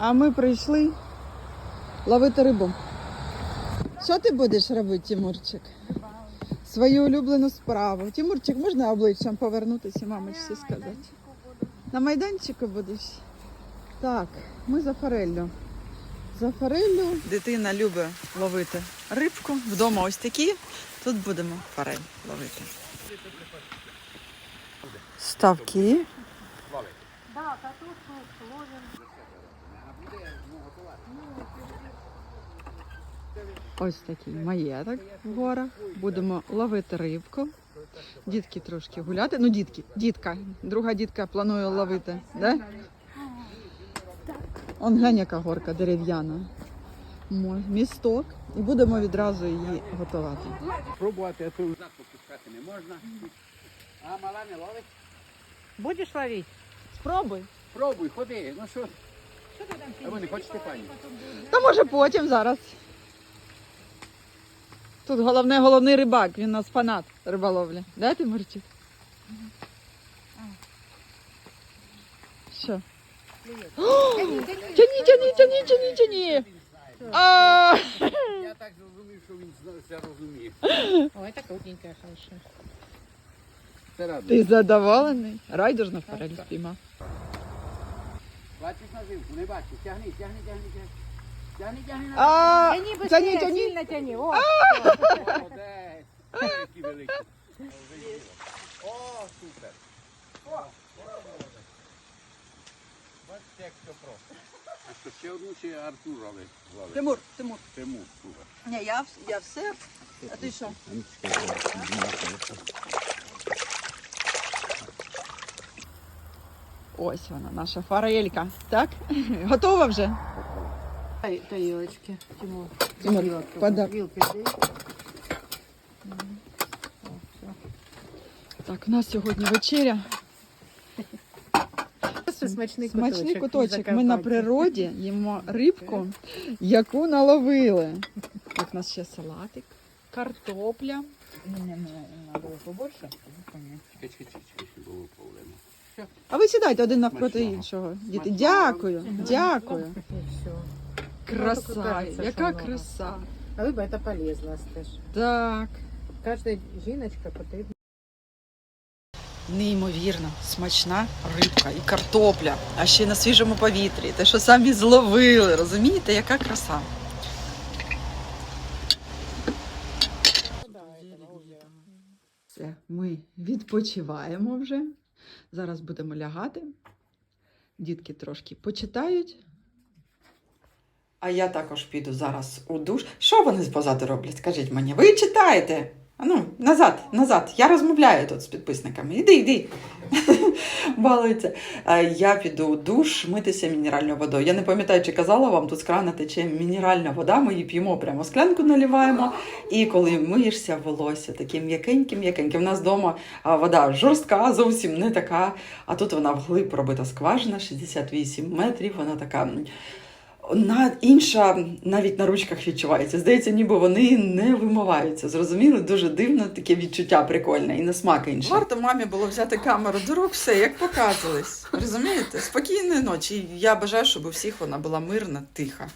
А ми прийшли ловити рибу. Що ти будеш робити, Тимурчик? Свою улюблену справу. Тимурчик, можна обличчям повернутися, мамочці сказати? На майданчику будеш? Так, ми за фореллю. За фореллю. Дитина любить ловити рибку. Вдома ось такі. Тут будемо форель ловити. Ставки. Ось такий маєток в горах. Будемо ловити рибку. Дітки трошки гуляти. Ну, дітки, дітка. Друга дітка планує ловити. Да? Он глянь, яка горка дерев'яна. Місток. І будемо відразу її готувати. Пробувати, а то назад попускати не можна. А мала не ловить? Будешь ловить? Спробуй. Пробуй, ходи. Ну що? А ви не хочете, пані? Та може потім зараз. Тут головне головний рибак, він у нас фанат риболовлі. Да, Тимурчик? Що? Тяні, тяні, тяні, тяні, тяні. А! Я так зрозумів, що він все розуміє. О, это крупненькая, хорошая. Це радо. Ти задоволений? Райдуж на форель спіймав. Бачиш наживку, не бачиш. Тягни, тягни, тягни, тягни. Тягни, тягни на А, Тяни быстрее, тяні, тяні. сильно тяни. О, Молодець. Які великі. О, супер. О, молодець. Бачите, як все просто. А що, ще одну чи Артур ловить? Тимур, Тимур. Тимур, супер. Ні, я, я все. А ти що? Ось вона, наша форелька. Так? Готова вже? тарелочки. Тимур. Тимур, Вилка, пода- Вилкой дай. Так, у нас сьогодні вечеря. Смачний Смачний куточок. куточок. Ми на природі їмо рибку, яку наловили. Так, у нас ще салатик, картопля. Надо побольше. Чекай, чекай, чекай, чекай, було проблема. А ви сідайте один навпроти Смачного. іншого. Діти, дякую, дякую. И все. Краса, яка що много. краса. Рыба это полезно, скажи. Так. Каждая жіночка потрібна. Неймовірно, смачна рибка і картопля, а ще й на свіжому повітрі. Те, що самі зловили, розумієте, яка краса. Все, ми відпочиваємо вже. Зараз будемо лягати. Дітки трошки почитають. А я також піду зараз у душ. Що вони позаду роблять? Скажіть мені, ви читаєте? Ну, назад, назад. Я розмовляю тут з підписниками. Іди, іди. Балується. Я піду душ митися мінеральною водою. Я не пам'ятаю, чи казала вам, тут з крана тече мінеральна вода, ми її п'ємо прямо склянку наливаємо. І коли миєшся волосся, таким м'якеньким, м'якеньким. У нас вдома вода жорстка, зовсім не така. А тут вона вглиб пробита скважина, 68 метрів. Вона така. На інша навіть на ручках відчувається. Здається, ніби вони не вимиваються. Зрозуміли? Дуже дивно, таке відчуття прикольне і на смак інше. Варто мамі було взяти камеру до рук, все як показувались. Розумієте? Спокійної ночі. Я бажаю, щоб у всіх вона була мирна, тиха.